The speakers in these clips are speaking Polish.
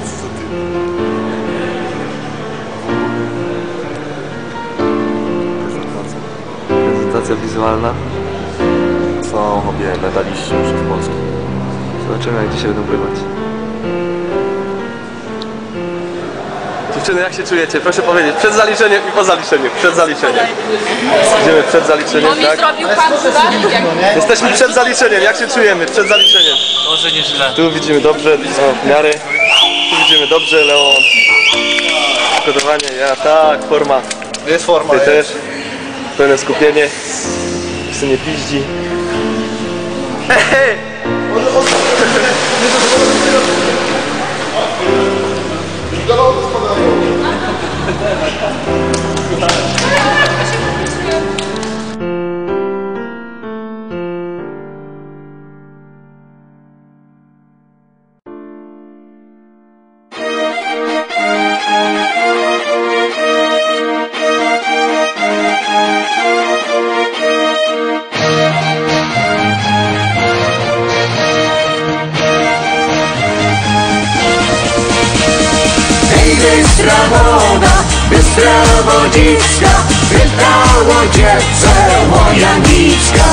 coś? Co ty? Prezentacja. Prezentacja wizualna. Są obie medaliści już z Polski. Zobaczymy jak dzisiaj będą pływać. Dziewczyny, jak się czujecie? Proszę powiedzieć, przed zaliczeniem i po zaliczeniu. Przed zaliczeniem. Idziemy przed zaliczeniem, tak? zrobił pan Jesteśmy przed zaliczeniem, jak się czujemy? Przed zaliczeniem. Może nieźle. Tu widzimy dobrze, o, w miarę. Tu widzimy dobrze, Leon. Przygotowanie, ja tak, forma. Jest forma, Ty też. Pełne skupienie. Jeszcze nie piździ. Hej, bystra wodziczka Pytało dziewczę łojanicka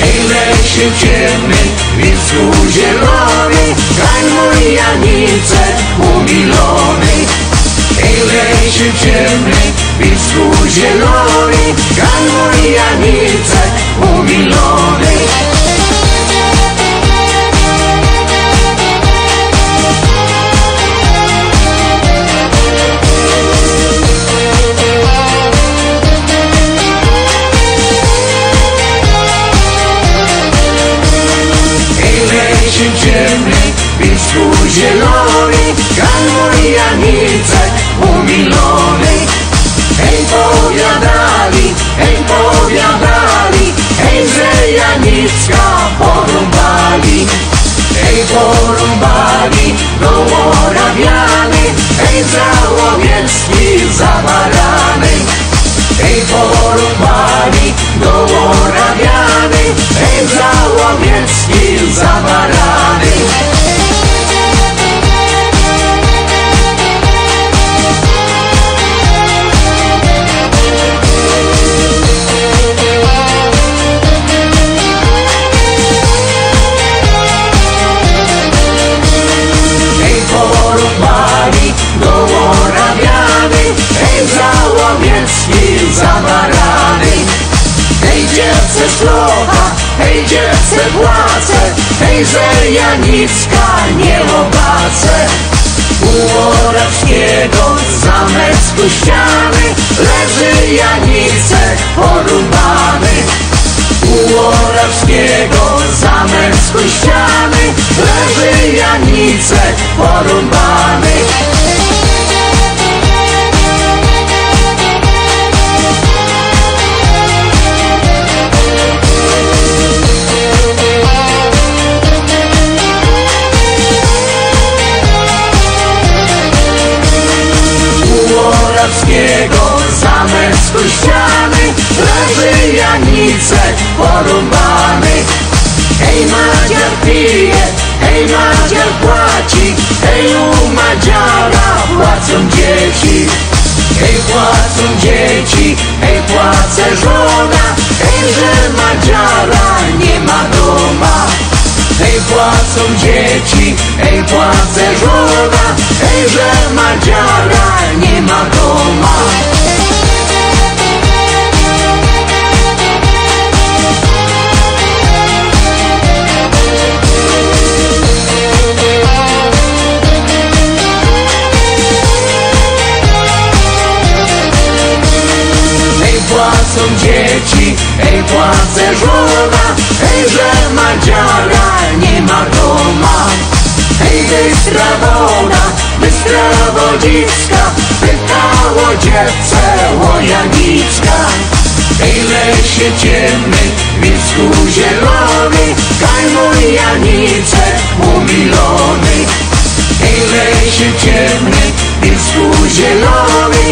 Hej, lesie ciemny, wilsku zielony Kraj mój Janice umilony. Hej, lesie ciemny, wilsku zielony Kraj mój Janice umilony lesie ciemny, wilsku zielony, Kan mój Janicek umilony. Hej, powiadali, hej, powiadali, hej, że Janicka strocha, hej, dziewczę płace, hej, że Janicka nie obacę. U Morawskiego zamek ściany, leży Janicek porąbany. U Morawskiego zamek ściany, leży Janicek porąbany. Płacą dzieci. Hej płacą dzieci, hej płace żona, hej że Madziara nie ma doma. Hej płacą dzieci, hej płace żona, hej płace żona, hej że Madziara nie ma doma. Hej bystra woda, bystra wodziczka, pytało dziewczę łojanicka. Hej lesie ciemny, wilsku zielony, kaj mój Janicek umilony. Hej lesie ciemny, wilsku zielony,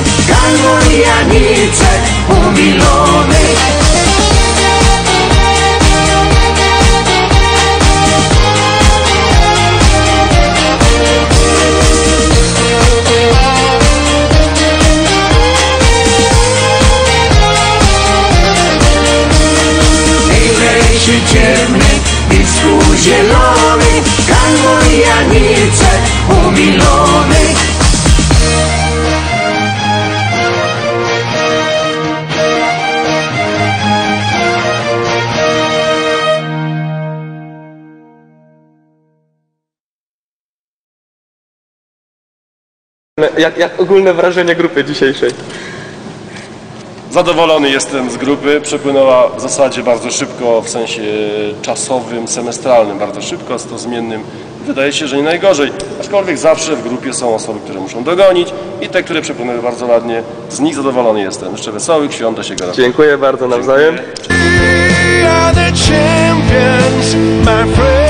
zielony, kanwą janice umilony. Jak, jak ogólne wrażenie grupy dzisiejszej? Zadowolony jestem z grupy. Przepłynęła w zasadzie bardzo szybko, w sensie czasowym, semestralnym, bardzo szybko, z to zmiennym. Wydaje się, że nie najgorzej. Aczkolwiek zawsze w grupie są osoby, które muszą dogonić i te, które przepłynęły bardzo ładnie. Z nich zadowolony jestem. Jeszcze wesołych świąt do siebie. Dziękuję bardzo nawzajem. We